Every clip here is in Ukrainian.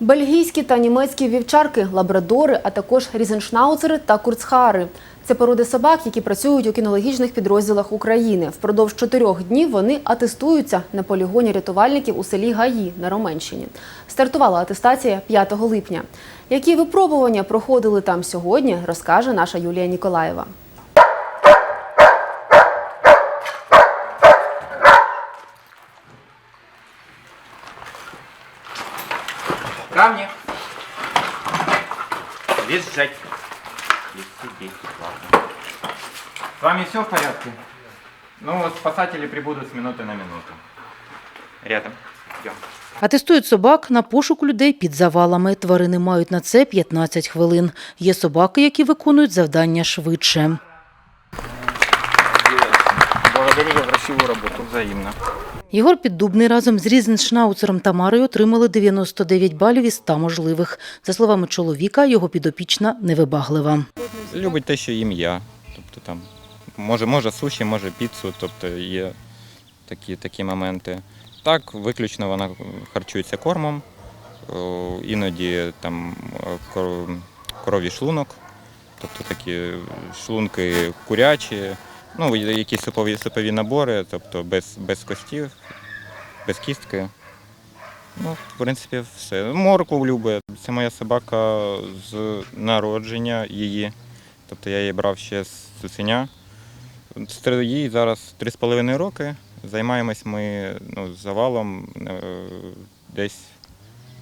Бельгійські та німецькі вівчарки, лабрадори, а також різеншнауцери та курцхари. Це породи собак, які працюють у кінологічних підрозділах України. Впродовж чотирьох днів вони атестуються на полігоні рятувальників у селі Гаї на Роменщині. Стартувала атестація 5 липня. Які випробування проходили там сьогодні, розкаже наша Юлія Ніколаєва. Камни. Визжать. Ладно. С вами все в порядке? Ну, вот спасатели прибудут с минуты на минуту. Рядом. Идем. Атестують собак на пошук людей під завалами. Тварини мають на це 15 хвилин. Є собаки, які виконують завдання швидше. Благодарю за красивую работу. Взаимно. Єгор Піддубний разом з Різеншнауцером Тамарою отримали 99 балів із 100 можливих. За словами чоловіка, його підопічна невибаглива. Любить те, що їм я. Тобто там, може, може суші, може піцу, тобто є такі, такі моменти. Так, виключно вона харчується кормом, іноді там кор- коров'ї шлунок, тобто такі шлунки курячі, ну, якісь супові, супові набори, тобто без, без костів, без кістки. Ну, в принципі, все. Моркву любить. Це моя собака з народження її. Тобто я її брав ще з цуценя. Їй зараз 3,5 роки. Займаємось ми ну, завалом е, десь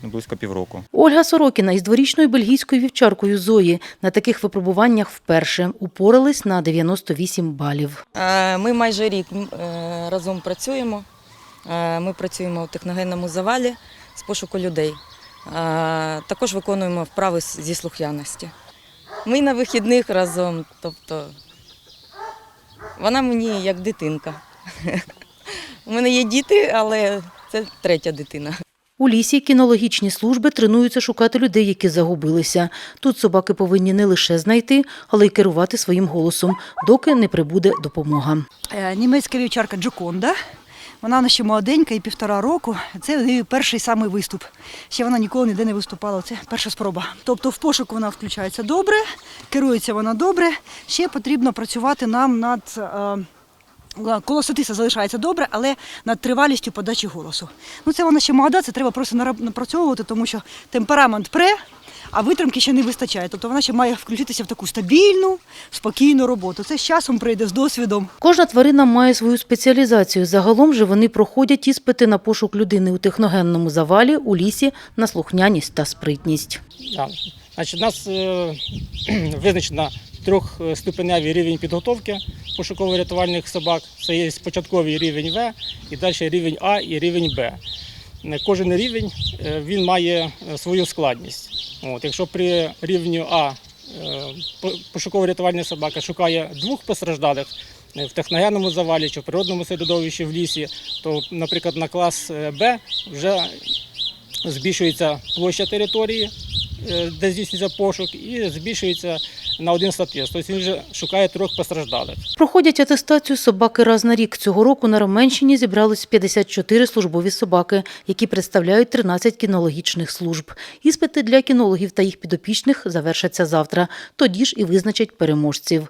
близько півроку. Ольга Сорокіна із дворічною бельгійською вівчаркою Зої на таких випробуваннях вперше упорались на 98 балів. Е, Ми майже рік е, разом працюємо. Е, Ми працюємо у техногенному завалі з пошуку людей. Також виконуємо вправи зі слух'яності. Ми на вихідних разом, тобто вона мені як дитинка. У мене є діти, але це третя дитина. У лісі кінологічні служби тренуються шукати людей, які загубилися. Тут собаки повинні не лише знайти, але й керувати своїм голосом, доки не прибуде допомога. Е, Німецька вівчарка Джоконда. Вона ще молоденька і півтора року. Це її перший самий виступ. Ще вона ніколи ніде не виступала. Це перша спроба. Тобто в пошук вона включається добре, керується вона добре. Ще потрібно працювати нам над. Е, Колосатиса залишається добре, але над тривалістю подачі голосу. Ну це вона ще молода, це треба просто напрацьовувати, тому що темперамент пре, а витримки ще не вистачає. Тобто вона ще має включитися в таку стабільну, спокійну роботу. Це з часом прийде з досвідом. Кожна тварина має свою спеціалізацію. Загалом же вони проходять іспити на пошук людини у техногенному завалі, у лісі, на слухняність та спритність. Значить, у нас е, визначено трьохступеневий рівень підготовки пошуково-рятувальних собак. Це є початковий рівень В і далі рівень А і рівень Б. Кожен рівень е, він має е, свою складність. От, якщо при рівні А е, пошуково-рятувальна собака шукає двох постраждалих в техногенному завалі чи в природному середовищі в лісі, то, наприклад, на клас Б вже збільшується площа території, де здійснюється пошук, і збільшується на один статист. Тобто він вже шукає трьох постраждалих. Проходять атестацію собаки раз на рік. Цього року на Роменщині зібралось 54 службові собаки, які представляють 13 кінологічних служб. Іспити для кінологів та їх підопічних завершаться завтра. Тоді ж і визначать переможців.